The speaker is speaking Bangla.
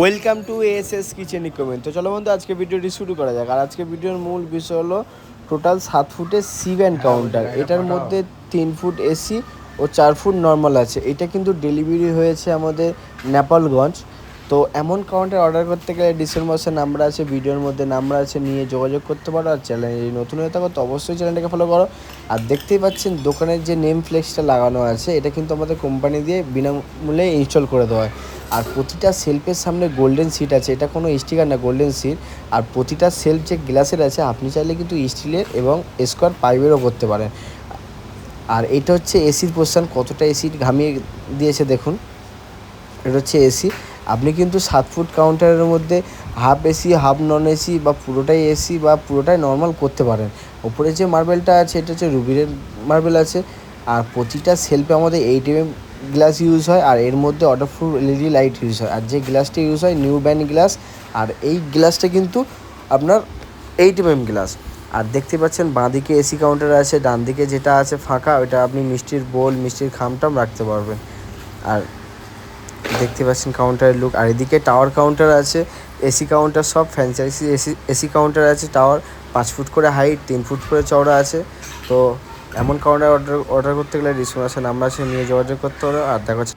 Welcome to S S kitchen equipment তো চলো বন্ধু আজকে ভিডিওটি শুরু করা যাক। আর আজকে ভিডিওর মূল বিষয় হলো টোটাল সাত ফুটের সি ব্যান্ড কাউন্টার এটার মধ্যে তিন ফুট এসি ও চার ফুট নর্মাল আছে। এটা কিন্তু ডেলিভারি হয়েছে আমাদের নেপালগঞ্জ। তো এমন কাউন্টার অর্ডার করতে গেলে ডিসেম্বর মাসে নাম্বার আছে ভিডিওর মধ্যে নাম্বার আছে নিয়ে যোগাযোগ করতে পারো। আর চ্যানেল নতুন হয়ে থাকো তো অবশ্যই চ্যানেলটাকে ফলো করো। আর দেখতেই পাচ্ছেন দোকানের যে নেম ফ্লেক্সটা লাগানো আছে এটা কিন্তু আমাদের কোম্পানি দিয়ে বিনামূল্যে ইনস্টল করে দেওয়া হয়। আর প্রতিটা সেলফের সামনে গোল্ডেন সিট আছে। এটা কোনো স্টিকার না গোল্ডেন সিট আর প্রতিটা সেলফ যে গ্লাসের আছে, আপনি চাইলে কিন্তু স্টিলের এবং স্কোয়ার পাইপেরও করতে পারেন। আর এটা হচ্ছে এসির পোর্শন কতটা এসি ঘামিয়ে দিয়েছে দেখুন। এটা হচ্ছে এসি আপনি কিন্তু সাত ফুট কাউন্টারের মধ্যে half AC half non AC বা পুরোটাই এসি বা পুরোটাই নর্মাল করতে পারেন। ওপরে যে মার্বেলটা আছে, এটা হচ্ছে রুবিরের মার্বেল আছে। আর প্রতিটা সেলফে আমাদের এইট এম গ্লাস ইউজ হয় আর এর মধ্যে ওয়াটারপ্রুফ এলইডি লাইট ইউজ হয়। আর যে গ্লাসটা ইউজ হয় নিউ ব্যান্ড গ্লাস আর এই গ্লাসটা কিন্তু আপনার এইট এম গ্লাস আর দেখতে পাচ্ছেন, বাঁদিকে এসি কাউন্টার আছে ডান দিকে যেটা আছে ফাঁকা, ওটা আপনি মিষ্টির বোল মিষ্টির খামটাম রাখতে পারবেন। আর দেখতে পাচ্ছেন কাউন্টারের লুক আর এদিকে টাওয়ার কাউন্টার আছে এসি কাউন্টার সব ফ্র্যাঞ্চাইজি এসি এসি কাউন্টার আছে টাওয়ার পাঁচ ফুট করে হাইট তিন ফুট করে চওড়া আছে। তো এমন কাউন্টার অর্ডার অর্ডার করতে গেলে আছে নাম্বার আছে নিয়ে যোগাযোগ করতে হবে আর দেখা